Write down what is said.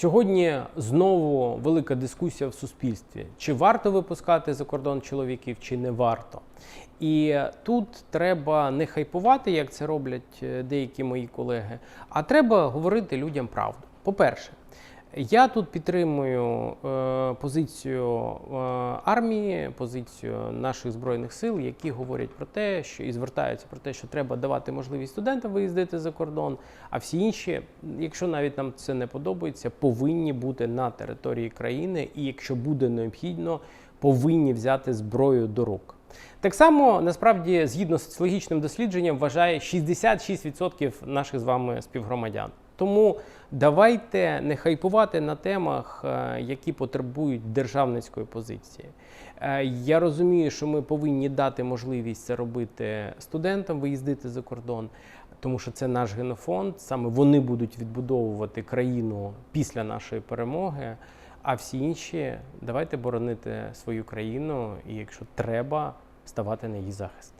Сьогодні знову велика дискусія в суспільстві: чи варто випускати за кордон чоловіків, чи не варто. І тут треба не хайпувати, як це роблять е, деякі мої колеги, а треба говорити людям правду. По-перше, я тут підтримую е, позицію е, армії, позицію наших збройних сил, які говорять про те, що і звертаються про те, що треба давати можливість студентам виїздити за кордон. А всі інші, якщо навіть нам це не подобається, повинні бути на території країни, і якщо буде необхідно, повинні взяти зброю до рук. Так само насправді, згідно з соціологічним дослідженням, вважає 66% наших з вами співгромадян. Тому давайте не хайпувати на темах, е, які потребують державницької позиції. Е, Я розумію, що ми повинні дати можливість це робити студентам, виїздити за кордон, тому що це наш генофонд. Саме вони будуть відбудовувати країну після нашої перемоги. А всі інші давайте боронити свою країну, і якщо треба, ставати на її захист.